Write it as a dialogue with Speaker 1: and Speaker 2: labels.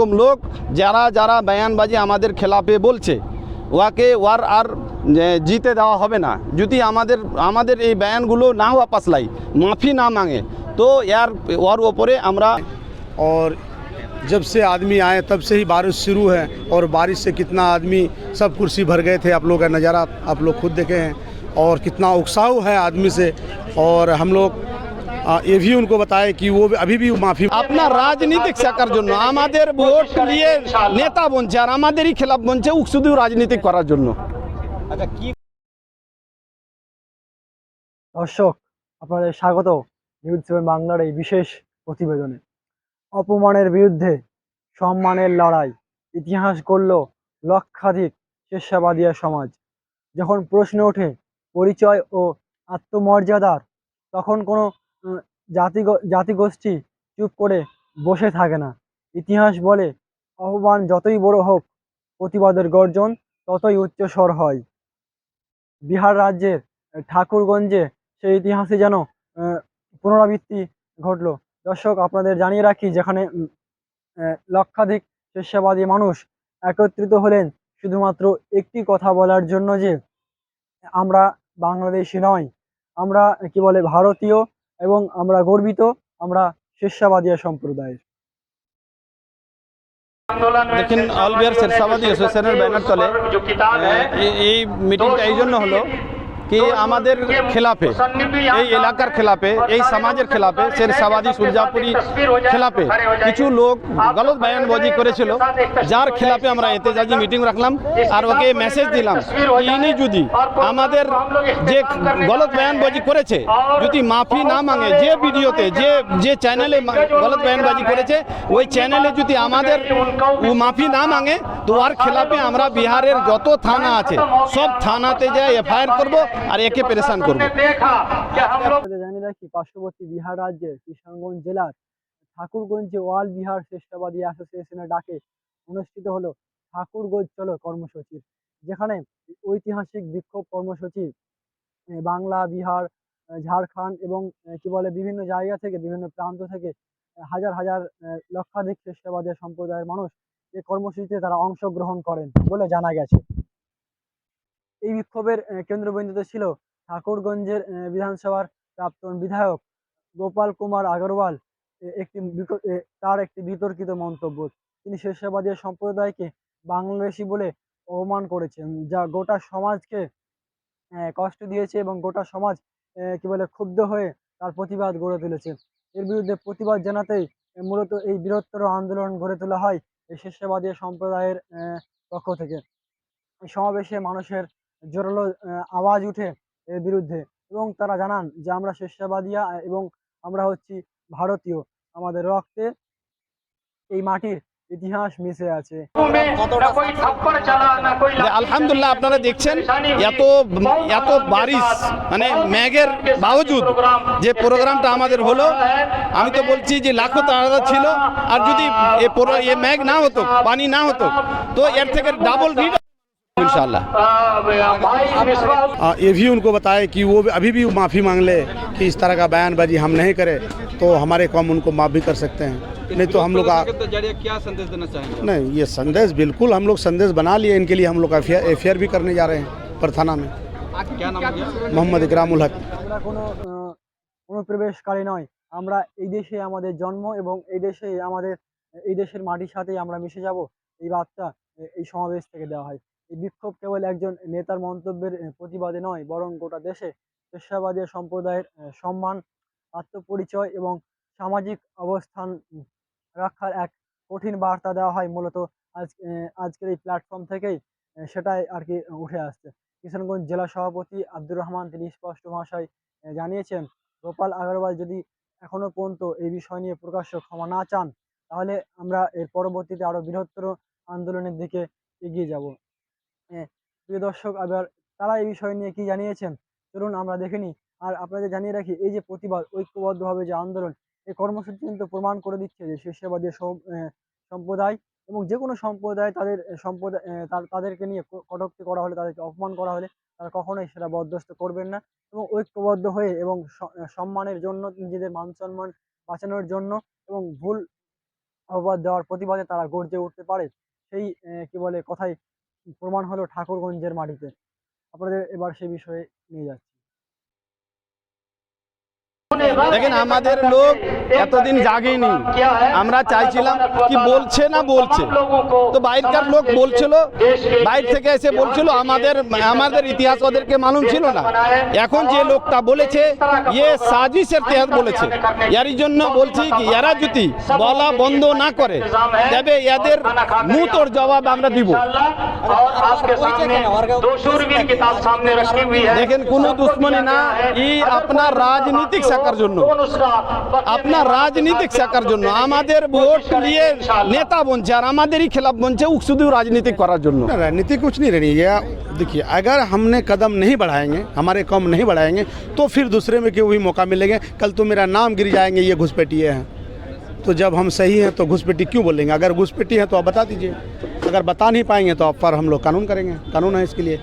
Speaker 1: রকম লোক যারা যারা বয়ানবাজি আমাদের খেলাপে বলছে ওয়াকে ওয়ার আর এ, জিতে দেওয়া হবে না যদি আমাদের আমাদের এই বয়ানগুলো না ওয়াপাস লাই মাফি না মাঙে তো ইয়ার ওর ওপরে আমরা
Speaker 2: और जब से आदमी आए तब से ही बारिश शुरू है और बारिश से कितना आदमी सब कुर्सी भर गए थे आप लोग का नज़ारा आप लोग खुद देखे हैं और कितना उत्साह है आदमी से और हम लोग आ, ये भी उनको बताए कि वो भी- अभी भी माफ़ी
Speaker 1: আপনার রাজনীতিক শেখার জন্য আমাদের ভোট নিয়ে নেতা বনছে আর আমাদেরই খেলাফ বনছে উ শুধু রাজনীতি করার জন্য
Speaker 3: দর্শক আপনাদের স্বাগত নিউজ সেভেন বাংলার এই বিশেষ প্রতিবেদনে অপমানের বিরুদ্ধে সম্মানের লড়াই ইতিহাস গড়ল লক্ষাধিক স্বেচ্ছাবাদিয়া সমাজ যখন প্রশ্ন ওঠে পরিচয় ও আত্মমর্যাদার তখন কোনো উম, জাতি জাতিগোষ্ঠী চুপ করে বসে থাকে না। ইতিহাস বলে অপমান যতই বড় হোক, প্রতিবাদের গর্জন ততই উচ্চস্বর হয়। বিহার রাজ্যের ঠাকুরগঞ্জে সেই ইতিহাসে যেন পুনরাবৃত্তি ঘটলো। দর্শক, আপনাদের জানিয়ে রাখি, যেখানে লক্ষাধিক স্বেচ্ছাবাদী মানুষ একত্রিত হলেন, শুধুমাত্র একটি কথা বলার জন্য যে, আমরা বাংলাদেশি নয়। আমরা, কি বলে, ভারতীয় এবং আমরা গর্বিত আমরা শেরশাবাদিয়া সম্প্রদায়ের।
Speaker 1: দেখেন অল বিহার শেরশাবাদী অ্যাসোসিয়েশনের ব্যানার তলে আহ, এই- এই মিটিংটা এই জন্য হলো কি আমাদের খেলাফে এই এলাকার খেলাফে এই সমাজের খেলাফে শেরশাবাদী সুরজাপুরি খেলাফে কিছু লোক গলত বয়ানবাজি করেছিল যার খেলাফে আমরা এতেজাজি মিটিং রাখলাম আর ওকে মেসেজ দিলাম ইনি যদি আমাদের যে গলত বয়ানবাজি করেছে যদি মাফি না মাঙে যে ভিডিওতে যে যে চ্যানেলে গলত বয়ানবাজি করেছে ওই চ্যানেলে যদি আমাদের মাফি না মাঙে, তো আর খেলাফে আমরা বিহারের যত থানা আছে, সব থানাতে যাই এফআইআর করব আর একে পেরেশান করব।
Speaker 3: পার্শ্ববর্তী বিহার রাজ্যের কিষানগঞ্জ জেলার ঠাকুরগঞ্জে ওয়াল বিহার শ্রেষ্ঠবাদী অ্যাসোসিয়েশনের ডাকে অনুষ্ঠিত হলো ঠাকুরগঞ্জ চলো কর্মসূচি, যেখানে ঐতিহাসিক বিক্ষোভ কর্মসূচি বাংলা, বিহার ঝাড়খণ্ড এবং কি বলে বিভিন্ন জায়গা থেকে, বিভিন্ন প্রান্ত থেকে হাজার হাজার লক্ষাধিক শ্রেষ্ঠবাদী সম্প্রদায়ের মানুষ এই কর্মসূচিতে তারা অংশগ্রহণ করেন বলে জানা গেছে। এই বিক্ষোভের কেন্দ্রবিন্দুতে ছিল ঠাকুরগঞ্জের বিধানসভার প্রাক্তন বিধায়ক গোপাল কুমার আগরওয়াল। একটি তার একটি বিতর্কিত মন্তব্য। তিনি শেষবাদী সম্প্রদায়কে বাংলাদেশি বলে অপমান করেছেন, যা গোটা সমাজকে কষ্ট দিয়েছে এবং গোটা সমাজ কি বলে, ক্ষুব্ধ হয়ে তার প্রতিবাদ গড়ে তুলেছে। এর বিরুদ্ধে প্রতিবাদ জানাতেই মূলত এই বৃহত্তর আন্দোলন গড়ে তোলা হয় এই শেষবাদী সম্প্রদায়ের পক্ষ থেকে। সমাবেশে মানুষের জোরালো আওয়াজ উঠে এর বিরুদ্ধে। এবং তারা জানান যে, আমরা শেষবাদিয়া এবং আমরা হচ্ছি ভারতীয়। আমাদের রক্তে এই মাটির ইতিহাস মিশে আছে।
Speaker 1: আলহামদুলিল্লাহ, আপনারা দেখছেন এত এত বারিশ মানে ম্যাগের বাবজুদ যে প্রোগ্রামটা আমাদের হলো। আমি তো বলছি যে, লাখো তারা ছিল, আর যদি এ ম্যাগ না হতো, পানি না হতো, তো এর থেকে ডাবল ইনশাআল্লাহ
Speaker 2: आ, ये भी उनको बताए कि वो भी अभी भी माफ़ी मांग ले कि इस तरह का बयानबाजी हम नहीं करें तो हमारे कौम उनको माफ़ भी कर सकते हैं नहीं तो हम लोग आ-
Speaker 1: क्या संदेश देना चाहेंगे
Speaker 2: नहीं ये संदेश बिल्कुल हम लोग संदेश बना लिए इनके लिए हम लोग एफ भी करने जा रहे हैं पर थाना में
Speaker 1: क्या नाम है
Speaker 2: मोहम्मद इकरामुल हक
Speaker 3: আমরা কোনো আহ, অনুপ্রবেশকারী নয় আমরা এই দেশে আমাদের জন্ম এবং এই দেশে আমাদের এই দেশের মাটির সাথেই আমরা মিশে যাব এই বার্তা এ- এই সমাবেশ থেকে দেওয়া হয় এই বিক্ষোভ কেবল একজন নেতার মন্তব্যের প্রতিবাদে নয়, বরং গোটা দেশে পেশাবাদী সম্প্রদায়ের সম্মান, আত্মপরিচয় এবং সামাজিক অবস্থান রাখার এক কঠিন বার্তা দেওয়া হয় মূলত আজ আজকের এই প্ল্যাটফর্ম থেকেই সেটাই আর কি উঠে আসছে। কিশনগঞ্জ জেলা সভাপতি আব্দুর রহমান, তিনি স্পষ্ট ভাষায় জানিয়েছেন, গোপাল আগরওয়াল যদি এখনও পর্যন্ত এই বিষয় নিয়ে প্রকাশ্য ক্ষমা না চান, তাহলে আমরা এর পরবর্তীতে আরও বৃহত্তর আন্দোলনের দিকে এগিয়ে যাব। প্রিয় দর্শক, আবার তারা এই বিষয় নিয়ে কি জানিয়েছেন? চলুন আমরা দেখে নিই। আর আপনাদের জানিয়ে রাখি, এই যে প্রতিবাদ, ঐক্যবদ্ধভাবে যে আন্দোলন, এই কর্মসূচি কিন্তু প্রমাণ করে দিচ্ছে যে শীর্ষবাদী সম্প্রদায় এবং যে কোনো সম্প্রদায় তাদের সম্প্রদায় তাদেরকে নিয়ে কটূক্তি করা হলে, তাদেরকে অপমান করা হলে তারা কখনোই সেটা বরদাস্ত করবেন না এবং ঐক্যবদ্ধ হয়ে এবং সম্মানের জন্য, নিজেদের মান সম্মান বাঁচানোর জন্য এবং ভুল অপবাদ দেওয়ার প্রতিবাদে তারা গর্জে উঠতে পারে। সেই কি বলে কথাই প্রমাণ হলো ঠাকুরগঞ্জের মাটিতে। আপনাদের এবার সে বিষয়ে নিয়ে যাচ্ছি।
Speaker 1: দেখেন, আমাদের লোক এতদিন জাগেনি। আমরা চাইছিলাম কি বলছে না বলছে। তো বাইরকার লোক বলছিল, বাইর থেকে এসে বলছিল, আমাদের আমাদের ইতিহাস ওদেরকে মালুম ছিল না। এখন যে লোকটা বলেছে ইয়ে সাজিসের তেহাত বলেছে। এরই জন্য বলছি কি এরা যদি বলা বন্ধ না করে, তবে এদের মুতর জবাব আমরা দিব। দেখেন, কোনো দুশ্মনী না, ই আপনার রাজনীতিক শাখার জন্য
Speaker 4: कौन उसका
Speaker 1: আপনার রাজনীতিক শাখার জন্য আমাদের ভোট নিয়ে নেতা বনছে আর আমাদেরই খেলাফ বনছে উ শুধু রাজনীতি করার জন্য
Speaker 2: ना, राजनीति कुछ नहीं रहनी है देखिए अगर हमने कदम नहीं बढ़ाएंगे हमारे कम नहीं बढ़ाएंगे तो फिर दूसरे में क्यों भी मौका मिलेंगे कल तो मेरा नाम गिर जाएंगे ये घुसपैठिए हैं तो जब हम सही हैं तो घुसपैठी क्यों बोलेंगे अगर घुसपैठी है तो आप बता दीजिए अगर बता नहीं पाएंगे तो आप पर हम लोग कानून करेंगे कानून है इसके लिए